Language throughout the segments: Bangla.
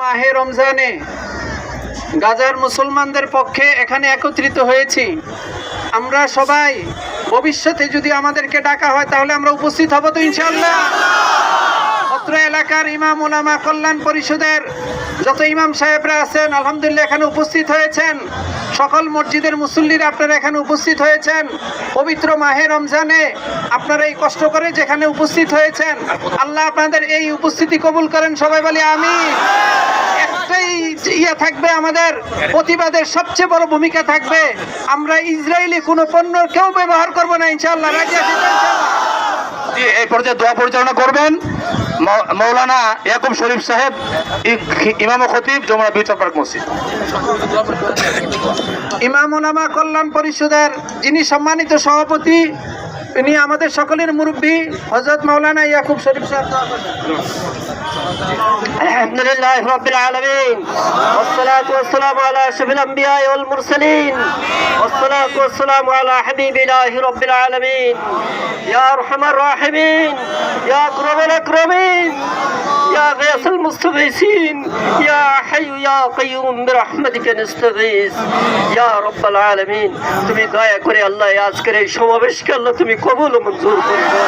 মাহে রমজানে গাজার মুসলমানদের পক্ষে এখানে একত্রিত হয়েছি। আমরা সবাই ভবিষ্যতে যদি আমাদেরকে ডাকা হয়, তাহলে আমরা উপস্থিত হব তো ইনশাল্লাহ এলাকার ইমাম ওলামা কল্যাণ পরিষদের যত ইমাম সাহেবরা আছেন, আলহামদুলিল্লাহ এখানে উপস্থিত হয়েছেন। সকল মসজিদের মুসল্লিরা আপনারা এখানে উপস্থিত হয়েছেন। পবিত্র মাহে রমজানে আপনারা এই কষ্ট করে যেখানে উপস্থিত হয়েছেন, আল্লাহ আপনাদের এই উপস্থিতি কবুল করেন, সবাই বলি আমি একটাই ইয়ে থাকবে আমাদের, প্রতিবাদের সবচেয়ে বড় ভূমিকা থাকবে, আমরা ইসরায়েলি কোনো পণ্য কেউ ব্যবহার করব না ইনশাল্লাহ এই পর্যায়ে দোয়া পরিচালনা করবেন। মৌলানা ইয়াকুব শরীফ সাহেব ইমাম খতিব জমরা বিচার পার্ক মসজিদ। ইমাম কল্যাণ পরিষদের যিনি সম্মানিত সভাপতি তিনি আমাদের সকলের মুরব্বী হজরত মাওলানা ইয়াকুব শরীফ সাহেব الحمد لله رب العالمين والصلاة والسلام على أشرف الأنبياء والمرسلين والصلاة والسلام على حبيب الله رب العالمين يا أرحم الراحمين يا أكرم الأكرمين يا غيث المستغيثين يا حي يا قيوم برحمتك نستغيث يا رب العالمين তুমি দয়া করে আল্লাহ আজকের এই সমাবেশকে আল্লাহ তুমি কবুল ও মঞ্জুর করবে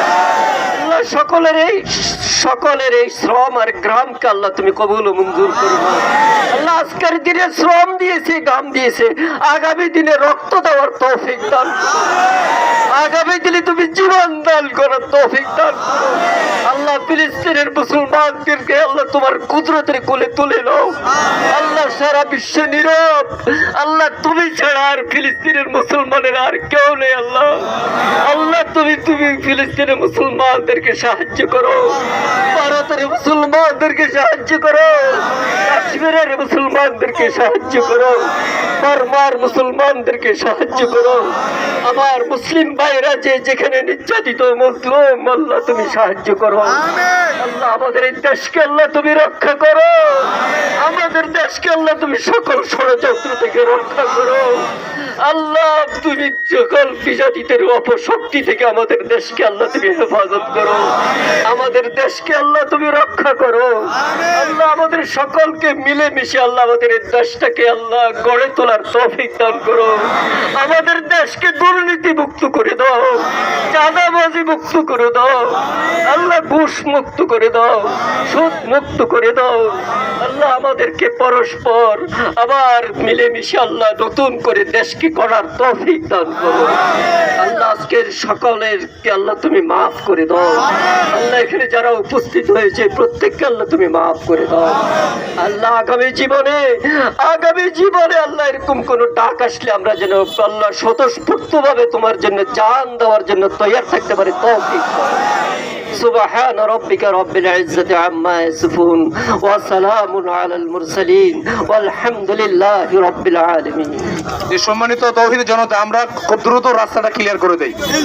আল্লাহ সকলের এই সকলের এই শ্রম আর গ্রামকে আল্লাহ তুমি কবুল ও মঞ্জুর করবে আল্লাহ আজকের দিনে শ্রম দিয়েছে গাম দিয়েছে আগামী দিনে রক্ত দেওয়ার তৌফিক দান করো। আগামী দিনে তুমি জীবন দান করার তৌফিক দান করো। আল্লাহ ফিলিস্তিনের মুসলমানদেরকে আল্লাহ তোমার কুদরতের কোলে তুলে নাও। আল্লাহ সারা বিশ্ব নীরব। আল্লাহ তুমি ছাড়া আর ফিলিস্তিনের মুসলমানের আর কেউ নেই আল্লাহ। আল্লাহ তুমি তুমি ফিলিস্তিনের মুসলমানদেরকে সাহায্য করো। ভারতের মুসলমানদেরকে সাহায্য করো। কাশ্মীরের মুসলমানদেরকে সাহায্য করো। বর্মার মুসলমানদেরকে সাহায্য করো। আমার মুসলিম ভাইরা যে যেখানে নির্যাতিত মুসলিম আল্লাহ তুমি সাহায্য করো। আল্লাহ আমাদের এই দেশকে আল্লাহ তুমি রক্ষা করো। আমাদের দেশকে আল্লাহ তুমি সকল ষড়যন্ত্র থেকে রক্ষা করো। আল্লাহ তুমি সকল বিজাতিদের অপশক্তি থেকে আমাদের দেশকে আল্লাহ তুমি হেফাজত করো। আমাদের দেশকে আল্লাহ তুমি রক্ষা করো। আল্লাহ আমাদের সকলকে মিলে মিশে আল্লাহ আমাদের দেশটাকে আল্লাহ গড়ে তোলার তৌফিক দান করো। আমাদের দেশকে দুর্নীতি মুক্ত করে দাও। চাঁদাবাজি মুক্ত করে দাও। আল্লাহ ঘুষ মুক্ত করে দাও, সুদ মুক্ত করে দাও। আল্লাহ আমাদেরকে পরস্পর আবার মিলেমিশে আল্লাহ নতুন করে দেশকে করার তৌফিক দান করো। আল্লাহ আজকের সকলেরকে আল্লাহ তুমি মাফ করে দাও। আল্লাহ এখানে যারা উপস্থিত হয়েছে, প্রত্যেককে আল্লাহ তুমি মাফ করে দাও। আল্লাহ আগামী জীবনে আগামী জীবনে আল্লাহ এরকম কোন ডাক আসলে আমরা যেন আল্লাহ স্বতঃস্ফূর্ত তোমার জন্য জান দেওয়ার জন্য তৈয়ার থাকতে পারি। তৌফিক দাও। سبحان ربك رب العزة عما يصفون وسلام على المرسلين والحمد لله رب العالمين যে সম্মানিত তৌহিদ জনতা আমরা খুব দ্রুত রাস্তাটা ক্লিয়ার করে দেই